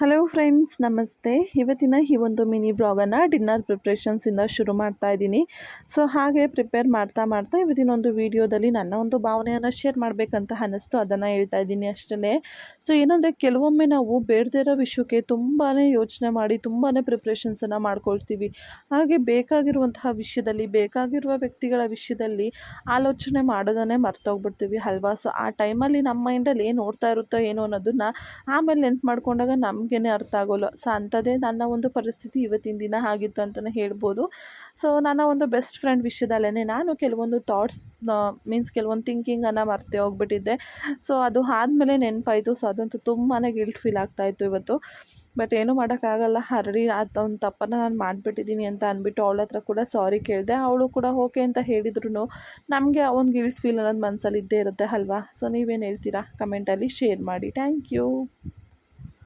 Hello friends ನಮಸ್ತೆ. ಇವತ್ತಿನ ಈ ಒಂದು ಮಿನಿ ಬ್ಲಾಗನ್ನು ಡಿನ್ನರ್ ಪ್ರಿಪ್ರೇಷನ್ಸಿಂದ ಶುರು ಮಾಡ್ತಾ ಇದ್ದೀನಿ. ಸೊ ಹಾಗೆ ಪ್ರಿಪೇರ್ ಮಾಡ್ತಾ ಮಾಡ್ತಾ ಇವತ್ತಿನ ಒಂದು ವೀಡಿಯೋದಲ್ಲಿ ನನ್ನ ಒಂದು ಭಾವನೆಯನ್ನು ಶೇರ್ ಮಾಡಬೇಕಂತ ಅನ್ನಿಸ್ತು ಅದನ್ನು ಹೇಳ್ತಾ ಇದ್ದೀನಿ ಅಷ್ಟೇ ಸೊ ಏನಂದರೆ ಕೆಲವೊಮ್ಮೆ ನಾವು ಬೇಡದೇ ಇರೋ ವಿಷಯಕ್ಕೆ ತುಂಬಾ ಯೋಚನೆ ಮಾಡಿ ತುಂಬಾ ಪ್ರಿಪ್ರೇಷನ್ಸನ್ನು ಮಾಡ್ಕೊಳ್ತೀವಿ. ಹಾಗೆ ಬೇಕಾಗಿರುವಂತಹ ವಿಷಯದಲ್ಲಿ, ಬೇಕಾಗಿರುವ ವ್ಯಕ್ತಿಗಳ ವಿಷಯದಲ್ಲಿ ಆಲೋಚನೆ ಮಾಡೋದನ್ನೇ ಮರ್ತೋಗ್ಬಿಡ್ತೀವಿ ಅಲ್ವಾ? ಸೊ ಆ ಟೈಮಲ್ಲಿ ನಮ್ಮ ಮೈಂಡಲ್ಲಿ ಏನು ನೋಡ್ತಾ ಇರುತ್ತೋ ಏನೋ ಅನ್ನೋದನ್ನು ಆಮೇಲೆ ನೆನ್ಪು ಮಾಡ್ಕೊಂಡಾಗ ನಮಗೇ ಅರ್ಥ ಆಗೋಲ್ಲ. ಸೊ ಅಂಥದ್ದೇ ನನ್ನ ಒಂದು ಪರಿಸ್ಥಿತಿ ಇವತ್ತಿನ ದಿನ ಆಗಿತ್ತು ಅಂತಲೇ ಹೇಳ್ಬೋದು. ಸೊ, ನನ್ನ ಒಂದು ಬೆಸ್ಟ್ ಫ್ರೆಂಡ್ ವಿಷಯದಲ್ಲೇ ನಾನು ಕೆಲವೊಂದು ಥಾಟ್ಸ್ ಮೀನ್ಸ್ ಕೆಲವೊಂದು ಥಿಂಕಿಂಗನ್ನು ಮರ್ತೇ ಹೋಗ್ಬಿಟ್ಟಿದ್ದೆ. ಸೊ, ಅದು ಆದಮೇಲೆ ನೆನಪಾಯಿತು. ಸೊ, ಅದಂತೂ ತುಂಬಾ ಗಿಲ್ಟ್ ಫೀಲ್ ಆಗ್ತಾಯಿತ್ತು ಇವತ್ತು. ಬಟ್ ಏನೂ ಮಾಡೋಕ್ಕಾಗಲ್ಲ. ಹರಡಿ ಅದೊಂದು ತಪ್ಪನ್ನು ನಾನು ಮಾಡಿಬಿಟ್ಟಿದ್ದೀನಿ ಅಂತ ಅಂದ್ಬಿಟ್ಟು ಅವಳ ಹತ್ರ ಕೂಡ ಸಾರಿ ಕೇಳಿದೆ. ಅವಳು ಕೂಡ ಓಕೆ ಅಂತ ಹೇಳಿದ್ರು ನಮಗೆ ಒಂದು ಗಿಲ್ಟ್ ಫೀಲ್ ಅನ್ನೋದು ಮನಸ್ಸಲ್ಲಿ ಇದ್ದೇ ಇರುತ್ತೆ ಅಲ್ವಾ? ಸೊ, ನೀವೇನು ಹೇಳ್ತೀರಾ? ಕಮೆಂಟಲ್ಲಿ ಶೇರ್ ಮಾಡಿ. Thank you